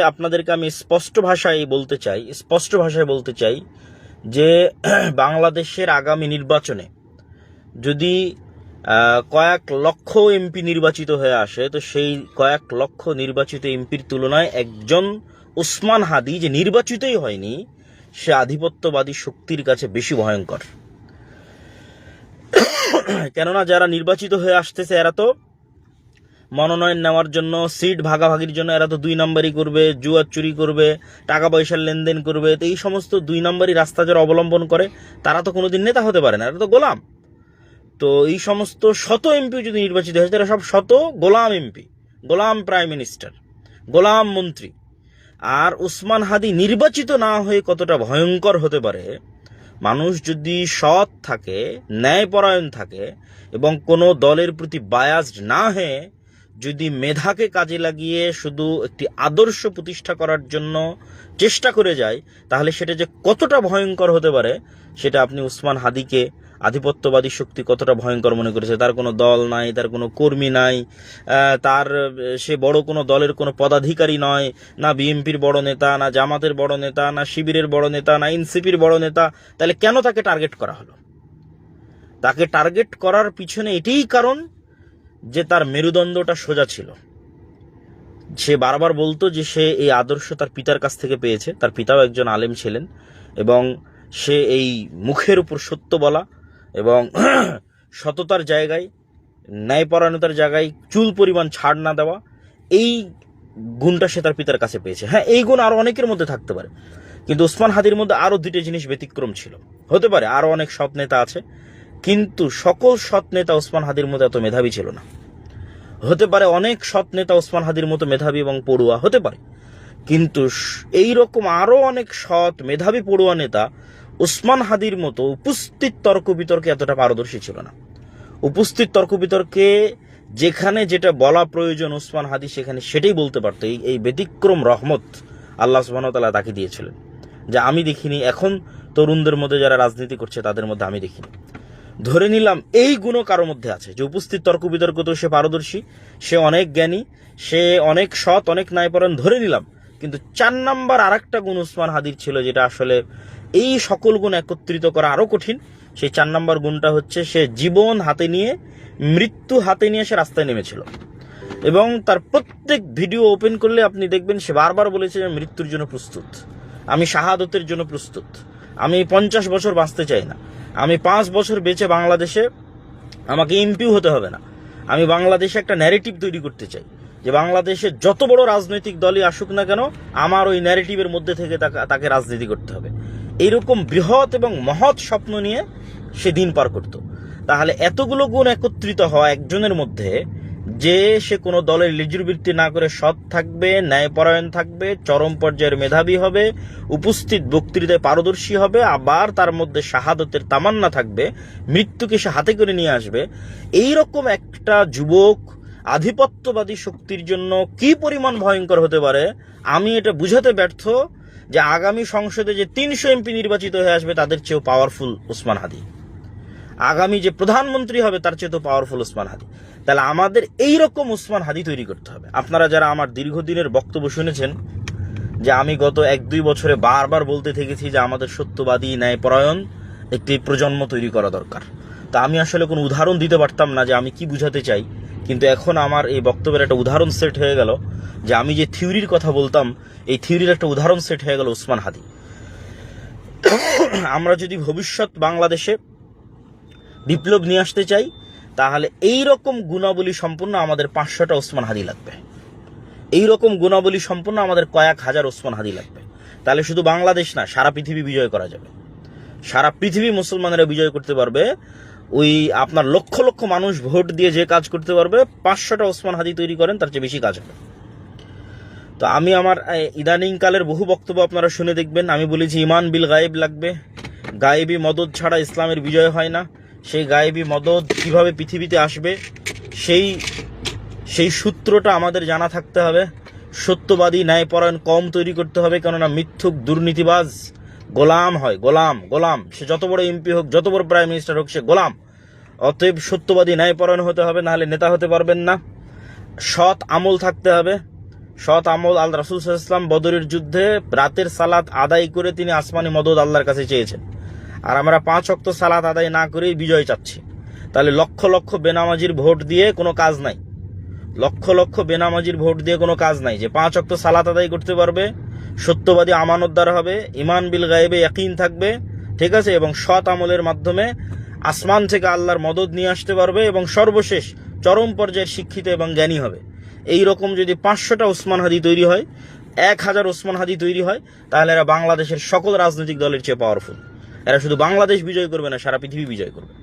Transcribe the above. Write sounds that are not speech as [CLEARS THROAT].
আপনাদেরকে আমি স্পষ্ট ভাষায় বলতে চাই, স্পষ্ট ভাষায় বলতে চাই যে, [CLEARS THROAT] বাংলাদেশের আগামী নির্বাচনে যদি কয়েক লক্ষ এমপি নির্বাচিত হয়ে আসে, তো সেই কয়েক লক্ষ নির্বাচিত এমপির তুলনায় একজন উসমান হাদি যে নির্বাচিতই হয়নি, সে আধিপত্যবাদী শক্তির কাছে বেশি ভয়ঙ্কর। [CLEARS THROAT] কেননা যারা নির্বাচিত হয়ে আসতেছে, এরা তো মনোনয়ন নেওয়ার জন্য, সিট ভাগাভাগির জন্য এরা তো দুই নাম্বারই করবে, জুয়া চুরি করবে টাকা পয়সার লেনদেন করবে, তো এই সমস্ত দুই নাম্বারই রাস্তা যারা অবলম্বন করে, তারা তো কোনোদিন নেতা হতে পারে না, এরা তো গোলাম। তো এই সমস্ত শত এমপি যদি নির্বাচিত হয়, তারা সব শত গোলাম এমপি, গোলাম প্রাইম মিনিস্টার, গোলাম মন্ত্রী। আর উসমান হাদি নির্বাচিত না হয়ে কতটা ভয়ঙ্কর হতে পারে, মানুষ যদি সৎ থাকে, ন্যায়পরায়ণ থাকে এবং কোনো দলের প্রতি বায়াসড না হয়ে যদি মেধাকে কাজে লাগিয়ে শুধু একটি আদর্শ প্রতিষ্ঠা করার জন্য চেষ্টা করে যায়, তাহলে সেটা যে কতটা ভয়ঙ্কর হতে পারে, সেটা আপনি উসমান হাদিকে, আধিপত্যবাদী শক্তি কতটা ভয়ঙ্কর মনে করেছে? তার কোনো দল নাই, তার কোনো কর্মী নাই তার, সে বড় কোনো দলের কোনো পদাধিকারী নয়, না বিএনপির বড় নেতা, না জামাতের বড় নেতা, না শিবিরের বড় নেতা, না এনসিপির বড় নেতা, তাহলে কেন তাকে টার্গেট করা হলো? তাকে টার্গেট করার পিছনে এটাই কারণ যে তার মেরুদণ্ডটা সোজা ছিল। সে বারবার বলতো যে সে এই আদর্শ তার পিতার কাছ থেকে পেয়েছে, তার পিতাও একজন আলেম ছিলেন এবং সে এই মুখের উপর সত্য বলা এবং [CLEARS THROAT] সততার জায়গায়, ন্যায়পরায়ণতার জায়গায় চুল পরিমাণ ছাড় না দেওয়া, এই গুণটা সে তার পিতার কাছে পেয়েছে। হ্যাঁ এই গুণ আরও অনেকের মধ্যে থাকতে পারে। কিন্তু ওসমান হাদির মধ্যে আরও দুটো জিনিস ব্যতিক্রম ছিল। হতে পারে, আরও অনেক সৎ নেতা আছে কিন্তু সকল সৎ নেতা ওসমান হাদির মতো এত মেধাবী ছিল না। হতে পারে অনেক সৎ নেতা ওসমান হাদির মতো মেধাবী এবং পড়ুয়া হতে পারে। কিন্তু এই রকম আরও অনেক সৎ, মেধাবী পড়ুয়া নেতা ওসমান হাদির মতো উপস্থিত তর্ক বিতর্কে এতটা পারদর্শী ছিল না। উপস্থিত তর্ক বিতর্কে যেখানে যেটা বলা প্রয়োজন ওসমান হাদি, সেখানে সেটাই বলতে পারতো। এই এই ব্যতিক্রম রহমত আল্লাহ সুবাহতাল্লাহ তাকে দিয়েছিলেন। যা আমি দেখিনি, এখন তরুণদের মধ্যে যারা রাজনীতি করছে, তাদের মধ্যে আমি দেখিনি। ধরে নিলাম এই গুণও কারোর মধ্যে আছে। যে উপস্থিত তর্ক বিতর্ক তো সে পারদর্শী, সে অনেক জ্ঞানী, সে অনেক সৎ, অনেক ন্যায়পরায়ণ, ধরে নিলাম। কিন্তু চার নাম্বার আর একটা গুণ উসমান হাদির ছিল, যেটা আসলে এই সকল গুণ একত্রিত করা আরও কঠিন। সেই চার নাম্বার গুণটা হচ্ছে, সে জীবন হাতে নিয়ে, মৃত্যু হাতে নিয়ে সে রাস্তায় নেমেছিল। এবং তার প্রত্যেক ভিডিও ওপেন করলে আপনি দেখবেন, সে বারবার বলেছে যে মৃত্যুর জন্য প্রস্তুত। আমি শাহাদতের জন্য প্রস্তুত। আমি পঞ্চাশ বছর বাঁচতে চাই না। আমি পাঁচ বছর বেঁচে বাংলাদেশে, আমাকে এমপিও হতে হবে না। আমি বাংলাদেশে একটা ন্যারেটিভ তৈরি করতে চাই যে বাংলাদেশে যত বড় রাজনৈতিক দলই আসুক না কেন, আমার ওই ন্যারেটিভের মধ্যে থেকে তাকে- রাজনীতি করতে হবে। এরকম বৃহৎ এবং মহৎ স্বপ্ন নিয়ে সে দিন পার করত। তাহলে এতগুলো গুণ একত্রিত হওয়া একজনের মধ্যে যে সে কোনো দলের লিজুরবৃত্তি না করে সৎ থাকবে, ন্যায়পরায়ণ থাকবে, চরম পর্যায়ের মেধাবী হবে, উপস্থিত বক্তৃতায় পারদর্শী হবে, আবার তার মধ্যে শাহাদতের তামান্না থাকবে, মৃত্যুকে সে হাতে করে নিয়ে আসবে। এই রকম একটা যুবক আধিপত্যবাদী শক্তির জন্য কি পরিমাণ ভয়ঙ্কর হতে পারে? আমি এটা বুঝাতে ব্যর্থ যে আগামী সংসদে যে তিনশো এমপি নির্বাচিত হয়ে আসবে, তাদের চেয়েও পাওয়ারফুল উসমান হাদি। আগামী যে প্রধানমন্ত্রী হবে, তার চেয়ে তো পাওয়ারফুল উসমান হাদি। তাহলে আমাদের এই রকম উসমান হাদি তৈরি করতে হবে। আপনারা যারা আমার দীর্ঘদিনের বক্তব্য শুনেছেন, যে আমি গত এক দুই বছরে বারবার বলতে থেকেছি যে আমাদের সত্যবাদী, ন্যায়পরায়ণ একটি প্রজন্ম তৈরি করা দরকার। তা আমি আসলে কোনো উদাহরণ দিতে পারতাম না যে আমি কি বুঝাতে চাই, কিন্তু এখন আমার এই বক্তব্যের একটা উদাহরণ সেট হয়ে গেল, যে আমি যে থিওরির কথা বলতাম, এই থিওরির একটা উদাহরণ সেট হয়ে গেল উসমান হাদি। আমরা যদি ভবিষ্যৎ বাংলাদেশে বিপ্লব নিয়ে আসতে চাই তাহলে এই রকম গুণাবলী সম্পূর্ণ আমাদের পাঁচশোটা ওসমান হাদি লাগবে। এই রকম গুণাবলী সম্পূর্ণ আমাদের কয়েক হাজার ওসমান হাদি লাগবে। তাহলে শুধু বাংলাদেশ না সারা পৃথিবী বিজয় করা যাবে। সারা পৃথিবী মুসলমানেরা বিজয় করতে পারবে। ওই আপনার লক্ষ লক্ষ মানুষ ভোট দিয়ে যে কাজ করতে পারবে পাঁচশোটা ওসমান হাদি তৈরি করেন তার চেয়ে বেশি কাজ হবে। তো আমি আমার এই, ইদানিং কালের বহু বক্তব্য আপনারা শুনে দেখবেন। আমি বলেছি ইমান বিল গায়েব লাগবে। গায়েবী মদত ছাড়া ইসলামের বিজয় হয় না। সেই গায়েবী মদত কীভাবে পৃথিবীতে আসবে, সেই সেই সূত্রটা আমাদের জানা থাকতে হবে। সত্যবাদী ন্যায়পরায়ণ কম তৈরি করতে হবে, কেননা মিথ্যুক দুর্নীতিবাজ গোলাম হয়, গোলাম গোলাম। সে যত বড় এমপি হোক, যত বড় প্রাইম মিনিস্টার হোক, সে গোলাম। অতএব সত্যবাদী ন্যায়পরায়ণ হতে হবে, নাহলে নেতা হতে পারবেন না। সৎ আমল থাকতে হবে। সৎ আমল আল রাসুল ইসলাম বদরের যুদ্ধে রাতের সালাত আদায় করে তিনি আসমানি মদত আল্লাহর কাছে চেয়েছেন। আর আমরা পাঁচ অক্ত সালাত আদায় না করেই বিজয় চাচ্ছি। তাহলে লক্ষ লক্ষ বেনামাজির ভোট দিয়ে কোনো কাজ নাই। লক্ষ লক্ষ বেনামাজির ভোট দিয়ে কোনো কাজ নাই। যে পাঁচ অক্ত সালাত আদায় করতে পারবে, সত্যবাদী আমানতদার হবে ইমান বিল গায়েবে ইয়াকিন থাকবে, ঠিক আছে? এবং সৎ আমলের মাধ্যমে আসমান থেকে আল্লাহর মদত নিয়ে আসতে পারবে এবং সর্বশেষ চরম পর্যায়ের শিক্ষিত এবং জ্ঞানী হবে। এই রকম যদি পাঁচশোটা ওসমান হাদি তৈরি হয়, এক হাজার ওসমান হাদি তৈরি হয়, তাহলে এরা বাংলাদেশের সকল রাজনৈতিক দলের চেয়ে পাওয়ারফুল এরা শুধু বাংলাদেশ বিজয় করবে না সারা পৃথিবী বিজয় করবে।